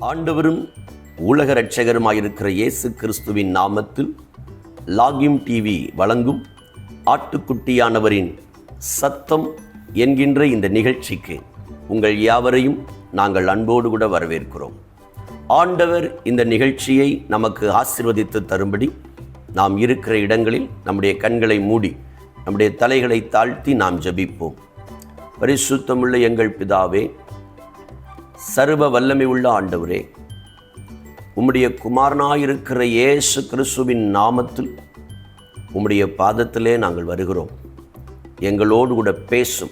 ஆண்டவரும் உலக இரட்சகருமாயிருக்கிற இயேசு கிறிஸ்துவின் நாமத்தில் லாகிம் டிவி வழங்கும் ஆட்டுக்குட்டியானவரின் சத்தம் என்கின்ற இந்த நிகழ்ச்சிக்கு உங்கள் யாவரையும் நாங்கள் அன்போடு கூட வரவேற்கிறோம். ஆண்டவர் இந்த நிகழ்ச்சியை நமக்கு ஆசிர்வதித்து தரும்படி நாம் இருக்கிற இடங்களில் நம்முடைய கண்களை மூடி நம்முடைய தலைகளை தாழ்த்தி நாம் ஜெபிப்போம். பரிசுத்தமுள்ள எங்கள் பிதாவே சர்வ வல்லமை உள்ள ஆண்டவரே உம்முடைய குமாரனாயிருக்கிற இயேசு கிறிஸ்துவின் நாமத்தில் உம்முடைய பாதத்திலே நாங்கள் வருகிறோம். எங்களோடு கூட பேசும்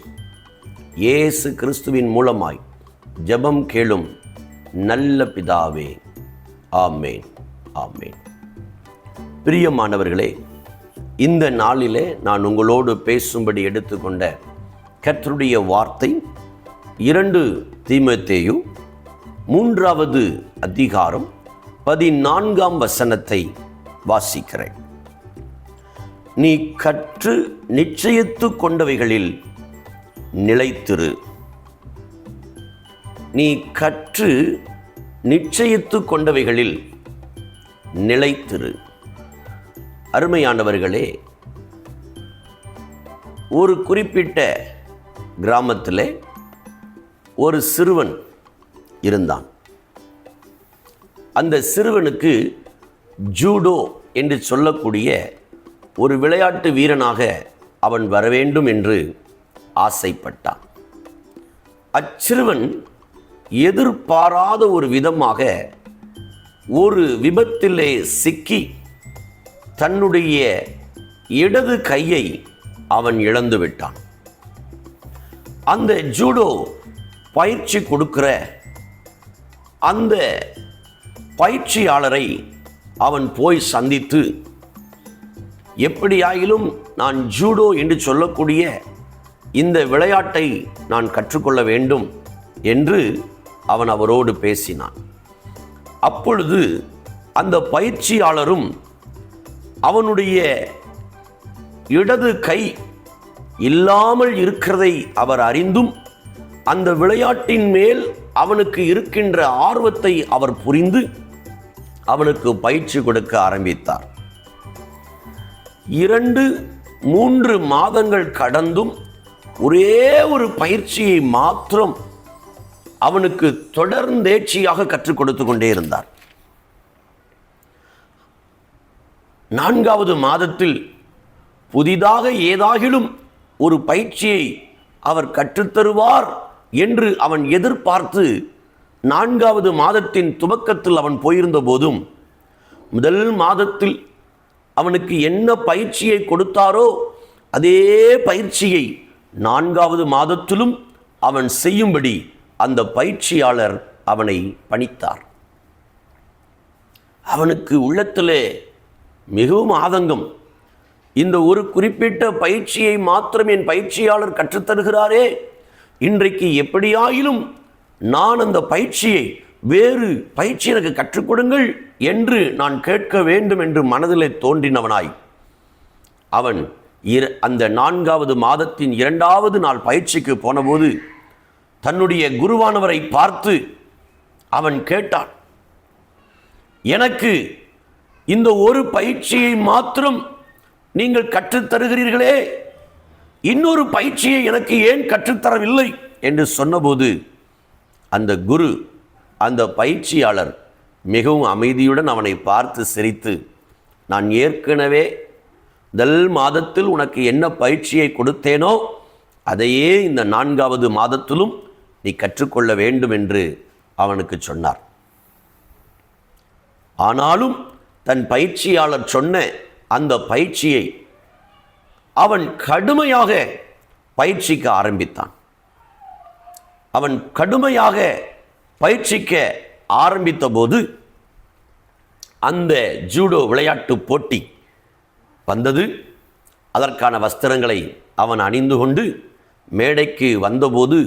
இயேசு கிறிஸ்துவின் மூலமாய் ஜெபம் கேளும் நல்ல பிதாவே. ஆமேன். ஆமேன். பிரியமானவர்களே இந்த நாளிலே நான் உங்களோடு பேசும்படி எடுத்துக்கொண்ட கர்த்தருடைய வார்த்தை இரண்டு தீமத்தேயு மூன்றாவது அதிகாரம் பதினான்காம் வசனத்தை வாசிக்கிறேன். நீ கற்று நிச்சயித்து கொண்டவைகளில் நிலைத்திரு. நீ கற்று நிச்சயித்து கொண்டவைகளில் நிலைத்திரு. அருமையானவர்களே ஒரு குறிப்பிட்ட கிராமத்தில் ஒரு சிறுவன் இருந்தான். அந்த சிறுவனுக்கு ஜூடோ என்று சொல்லக்கூடிய ஒரு விளையாட்டு வீரனாக அவன் வர வேண்டும் என்று ஆசைப்பட்டான். அச்சிறுவன் எதிர்பாராத ஒரு விதமாக ஒரு விபத்திலே சிக்கி தன்னுடைய இடது கையை அவன் இழந்து விட்டான். அந்த ஜூடோ பயிற்சி கொடுக்கிற அந்த பயிற்சியாளரை அவன் போய் சந்தித்து எப்படியாயிலும் நான் ஜூடோ என்று சொல்லக்கூடிய இந்த விளையாட்டை நான் கற்றுக்கொள்ள வேண்டும் என்று அவன் அவரோடு பேசினான். அப்பொழுது அந்த பயிற்சியாளரும் அவனுடைய இடது கை இல்லாமல் இருக்கிறதை அவர் அறிந்தும் அந்த விளையாட்டின் மேல் அவனுக்கு இருக்கின்ற ஆர்வத்தை அவர் புரிந்து அவனுக்கு பயிற்சி கொடுக்க ஆரம்பித்தார். இரண்டு மூன்று மாதங்கள் கடந்தும் ஒரே ஒரு பயிற்சியை மாத்திரம் அவனுக்கு தொடர்ந்தேர்ச்சியாக கற்றுக் கொடுத்து கொண்டே இருந்தார். நான்காவது மாதத்தில் புதிதாக ஏதாகிலும் ஒரு பயிற்சியை அவர் கற்றுத்தருவார் என்று அவன் எதிர்பார்த்து நான்காவது மாதத்தின் துவக்கத்தில் அவன் போயிருந்த போதும் முதல் மாதத்தில் அவனுக்கு என்ன பயிற்சியை கொடுத்தாரோ அதே பயிற்சியை நான்காவது மாதத்திலும் அவன் செய்யும்படி அந்த பயிற்சியாளர் அவனை பணித்தார். அவனுக்கு உள்ளத்திலே மிகவும் ஆதங்கம். இந்த ஒரு குறிப்பிட்ட பயிற்சியை மாத்திரம் என் பயிற்சியாளர் கற்றுத்தருகிறாரே? இன்றைக்கு எப்படியாயிலும் நான் அந்த பயிற்சியை வேறு பயிற்சி எனக்கு கற்றுக் கொடுங்கள் என்று நான் கேட்க வேண்டும் என்று மனதிலே தோன்றினவனாய். அவன் இர அந்த நான்காவது மாதத்தின் இரண்டாவது நாள் பயிற்சிக்கு போனபோது தன்னுடைய குருவானவரை பார்த்து அவன் கேட்டான் எனக்கு இந்த ஒரு பயிற்சியை மாத்திரம் நீங்கள் கற்றுத்தருகிறீர்களே. இன்னொரு பயிற்சியை எனக்கு ஏன் கற்றுத்தரவில்லை என்று சொன்னபோது அந்த குரு அந்த பயிற்சியாளர் மிகவும் அமைதியுடன் அவனை பார்த்து சிரித்து நான் ஏற்கனவே முதல் மாதத்தில் உனக்கு என்ன பயிற்சியை கொடுத்தேனோ அதையே இந்த நான்காவது மாதத்திலும் நீ கற்றுக்கொள்ள வேண்டும் என்று அவனுக்கு சொன்னார். ஆனாலும் தன் பயிற்சியாளர் சொன்ன அந்த பயிற்சியை அவன் கடுமையாக பயிற்சிக்க ஆரம்பித்தான். அவன் கடுமையாக பயிற்சிக்க ஆரம்பித்த போது அந்த ஜூடோ விளையாட்டு போட்டி வந்தது. அதற்கான வஸ்திரங்களை அவன் அணிந்து கொண்டு மேடைக்கு வந்தபோது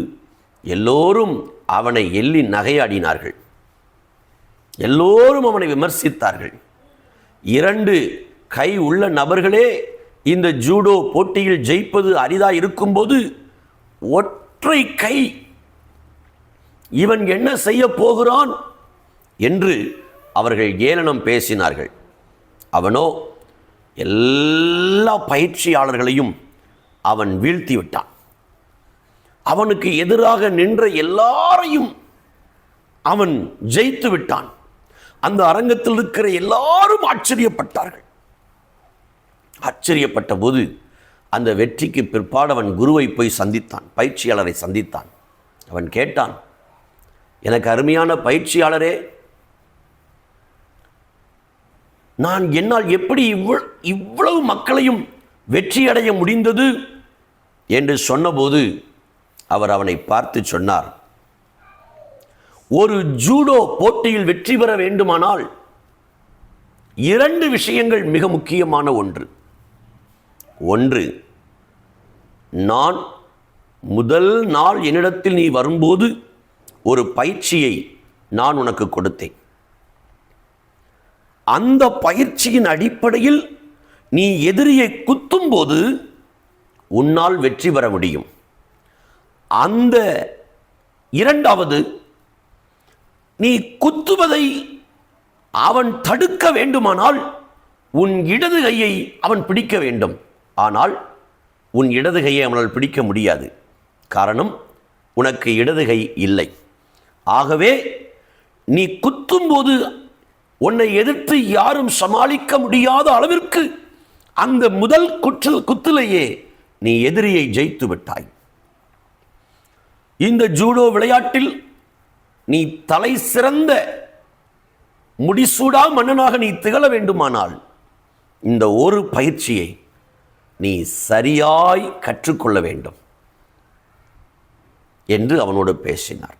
எல்லோரும் அவனை எள்ளி நகையாடினார்கள். எல்லோரும் அவனை விமர்சித்தார்கள். இரண்டு கை உள்ள நபர்களே இந்த ஜூடோ போட்டியில் ஜெயிப்பது அரிதாக இருக்கும்போது ஒற்றை கை இவன் என்ன செய்ய போகிறான் என்று அவர்கள் ஏளனம் பேசினார்கள். அவனோ எல்லா பயிற்சியாளர்களையும் அவன் வீழ்த்தி விட்டான். அவனுக்கு எதிராக நின்ற எல்லாரையும் அவன் ஜெயித்து விட்டான். அந்த அரங்கத்தில் இருக்கிற எல்லாரும் ஆச்சரியப்பட்டார்கள். ஆச்சரியப்பட்ட போது அந்த வெற்றிக்கு பிற்பாடு அவன் குருவை போய் சந்தித்தான் பயிற்சியாளரை சந்தித்தான். அவன் கேட்டான் எனக்கு அருமையான பயிற்சியாளரே நான் என்னால் எப்படி இவ்வளவு இவ்வளவு மக்களையும் வெற்றியடைய முடிந்தது? என்று சொன்னபோது அவர் அவனை பார்த்து சொன்னார் ஒரு ஜூடோ போட்டியில் வெற்றி பெற வேண்டுமானால் இரண்டு விஷயங்கள் மிக முக்கியமான ஒன்று. ஒன்று நான் முதல் நாள் என்னிடத்தில் நீ வரும்போது ஒரு பயிற்சியை நான் உனக்கு கொடுத்தேன். அந்த பயிற்சியின் அடிப்படையில் நீ எதிரியை குத்தும்போது உன்னால் வெற்றி பெற முடியும். அந்த இரண்டாவது நீ குத்துவதை அவன் தடுக்க வேண்டுமானால் உன் இடது கையை அவன் பிடிக்க வேண்டும். ஆனால் உன் இடது கையை அவனால் பிடிக்க முடியாது. காரணம் உனக்கு இடது கை இல்லை. ஆகவே நீ குத்தும்போது உன்னை எதிர்த்து யாரும் சமாளிக்க முடியாத அளவிற்கு அந்த முதல் குற்று குத்திலேயே நீ எதிரியை ஜெயித்து விட்டாய் இந்த ஜூடோ விளையாட்டில் நீ தலை சிறந்த முடிசூடா மன்னனாக நீ திகழ வேண்டுமானால் இந்த ஒரு பயிற்சியை நீ சரியாய் கற்றுக்கொள்ள வேண்டும் என்று அவனோடு பேசினார்.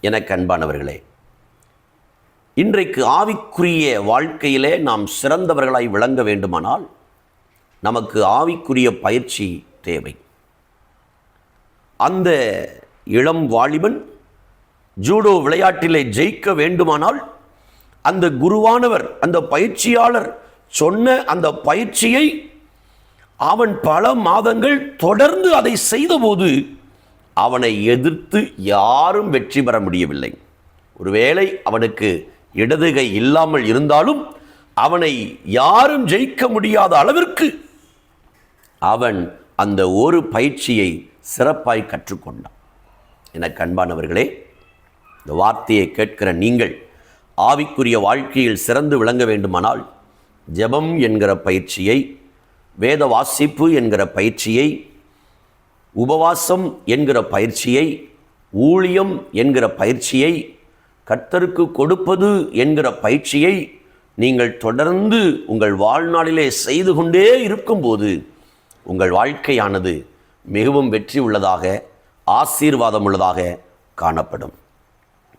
எனக்கு அன்பானவர்களே இன்றைக்கு ஆவிக்குரிய வாழ்க்கையிலே நாம் சிறந்தவர்களாய் விளங்க வேண்டுமானால் நமக்கு ஆவிக்குரிய பயிற்சி தேவை. அந்த இளம் வாலிபன் ஜூடோ விளையாட்டிலே ஜெயிக்க வேண்டுமானால் அந்த குருவானவர் அந்த பயிற்சியாளர் சொன்ன அந்த பயிற்சியை அவன் பல மாதங்கள் தொடர்ந்து அதை செய்தபோது அவனை எதிர்த்து யாரும் வெற்றி பெற முடியவில்லை. ஒருவேளை அவனுக்கு இடதுகை இல்லாமல் இருந்தாலும் அவனை யாரும் ஜெயிக்க முடியாத அளவிற்கு அவன் அந்த ஒரு பயிற்சியை சிறப்பாய் கற்றுக்கொண்டான். என கண்பானவர்களே இந்த வார்த்தையை கேட்கிற நீங்கள் ஆவிக்குரிய வாழ்க்கையில் சிறந்து விளங்க வேண்டுமானால் ஜெபம் என்கிற பயிற்சியை வேத வாசிப்பு என்கிற பயிற்சியை உபவாசம் என்கிற பயிற்சியை ஊழியம் என்கிற பயிற்சியை கர்த்தருக்கு கொடுப்பது என்கிற பயிற்சியை நீங்கள் தொடர்ந்து உங்கள் வாழ்நாளிலே செய்து கொண்டே இருக்கும்போது உங்கள் வாழ்க்கையானது மிகவும் வெற்றி உள்ளதாக ஆசீர்வாதம் உள்ளதாக காணப்படும்.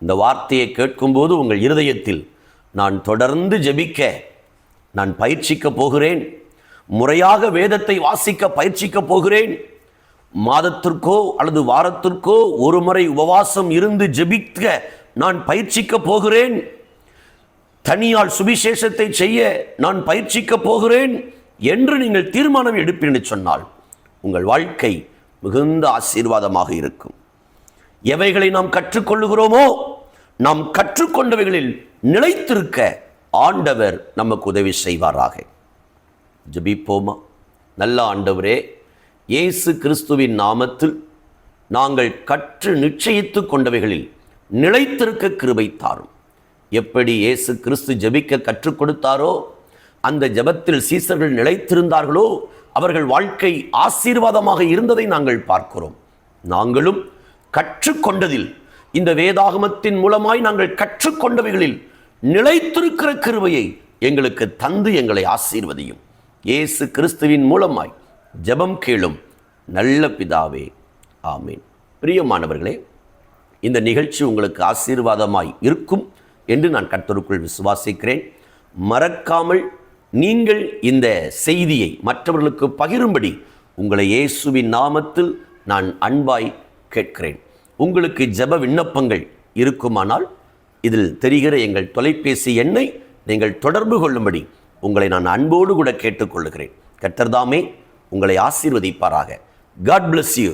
இந்த வார்த்தையை கேட்கும்போது உங்கள் இருதயத்தில் நான் தொடர்ந்து ஜெபிக்க நான் பயிற்சிக்கப் போகிறேன். முறையாக வேதத்தை வாசிக்க பயிற்சிக்கப் போகிறேன். மாதத்திற்கோ அல்லது வாரத்திற்கோ ஒரு முறை உபவாசம் இருந்து ஜெபிக்க நான் பயிற்சிக்க போகிறேன். தனியால் சுவிசேஷத்தை செய்ய நான் பயிற்சிக்கப் போகிறேன். என்று நீங்கள் தீர்மானம் எடுப்பீன்னு சொன்னால் உங்கள் வாழ்க்கை மிகுந்த ஆசீர்வாதமாக இருக்கும். எவைகளை நாம் கற்றுக்கொள்ளுகிறோமோ நாம் கற்றுக்கொண்டவைகளில் நிலைத்திருக்க ஆண்டவர் நமக்கு உதவி செய்வாராக. ஜபிப்போமா? நல்ல ஆண்டவரே இயேசு கிறிஸ்துவின் நாமத்தில் நாங்கள் கற்று நிச்சயித்து கொண்டவைகளில் நிலைத்திருக்க கிருபை தாரும். எப்படி இயேசு கிறிஸ்து ஜபிக்க கற்றுக் கொடுத்தாரோ அந்த ஜெபத்தில் சீசர்கள் நிலைத்திருந்தார்களோ அவர்கள் வாழ்க்கை ஆசீர்வாதமாக இருந்ததை நாங்கள் பார்க்கிறோம். நாங்களும் கற்றுக்கொண்டதில் இந்த வேதாகமத்தின் மூலமாய் நாங்கள் கற்றுக்கொண்டவைகளில் நிலைத்திருக்கிற கிருவையை எங்களுக்கு தந்து எங்களை ஆசீர்வதியும். இயேசு கிறிஸ்துவின் மூலமாய் ஜெபம் கேளும் நல்ல பிதாவே. ஆமீன். பிரியமானவர்களே இந்த நிகழ்ச்சி உங்களுக்கு ஆசீர்வாதமாய் இருக்கும் என்று நான் கர்த்தருக்குள் விசுவாசிக்கிறேன். மறக்காமல் நீங்கள் இந்த செய்தியை மற்றவர்களுக்கு பகிரும்படி உங்களை இயேசுவின் நாமத்தில் நான் அன்பாய் கேட்கிறேன். உங்களுக்கு ஜெப விண்ணப்பங்கள் இருக்குமானால் இதில் தெரிகிற எங்கள் தொலைபேசி எண்ணை நீங்கள் தொடர்பு கொள்ளும்படி உங்களை நான் அன்போடு கூட கேட்டுக்கொள்கிறேன் கர்த்தர்தாமே உங்களை ஆசீர்வதிப்பாராக. God bless you